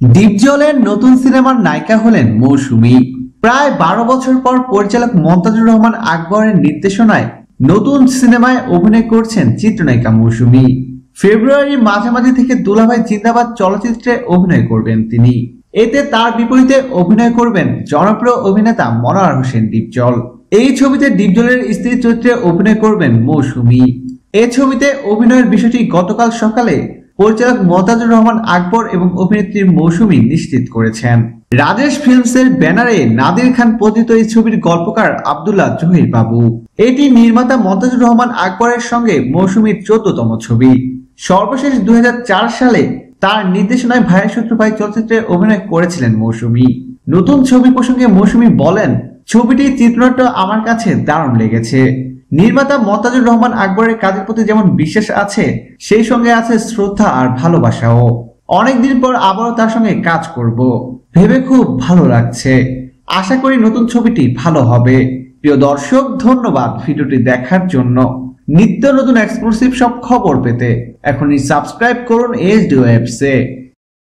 ডিপজলের নতুন সিনেমার নায়িকা হলেন মৌসুমী। প্রায় বারো বছর পর পরিচালক মন্তাজুর রহমান আকবরের নির্দেশনায় নতুন সিনেমায় অভিনয় করছেন চিত্রনায়িকা মৌসুমী। ফেব্রুয়ারির মাঝামাঝি থেকে দুলাভাই জিন্দাবাদ চলচ্চিত্রে অভিনয় করবেন তিনি। এতে তার বিপরীতে অভিনয় করবেন জনপ্রিয় অভিনেতা মনোয়ার হোসেন ডিপজল এই ছবিতে ডিপজলের স্ত্রী চরিত্রে অভিনয় করবেন মৌসুমী। এ ছবিতে অভিনয়ের বিষয়টি গতকাল সকালে পরিচালক মতাজুর রহমান আকবর এবং অভিনেত্রী মৌসুমী নিশ্চিত করেছেন। রাজেশ ফিল্মসের ব্যানারে নাদির খান পতিত এই ছবির গল্পকার আব্দুল্লাহ জহির বাবু। এটি নির্মাতা মন্তাজুর রহমান আকবরের সঙ্গে মৌসুমীর চোদ্দতম ছবি। সর্বশেষ দুই হাজার চার সালে তার নির্দেশনায় ভাইয়ের সূত্র ভাই চলচ্চিত্রে অভিনয় করেছিলেন মৌসুমী। নতুন ছবি প্রসঙ্গে মৌসুমী বলেন, ছবিটির চিত্রনাট্য আমার কাছে দারুণ লেগেছে। নির্মাতা মতাজুর রহমান আকবরের কাজের প্রতি যেমন বিশ্বাস আছে, সেই সঙ্গে আছে শ্রদ্ধা আর ভালোবাসাও। অনেকদিন পর আবারও তার সঙ্গে কাজ করব। ভেবে খুব ভালো লাগছে। আশা করি নতুন ছবিটি ভালো হবে। প্রিয় দর্শক, ধন্যবাদ ভিডিওটি দেখার জন্য। নিত্য নতুন এক্সক্লুসিভ সব খবর পেতে এখনই সাবস্ক্রাইব করুন এইচ ডি ওয়েবসে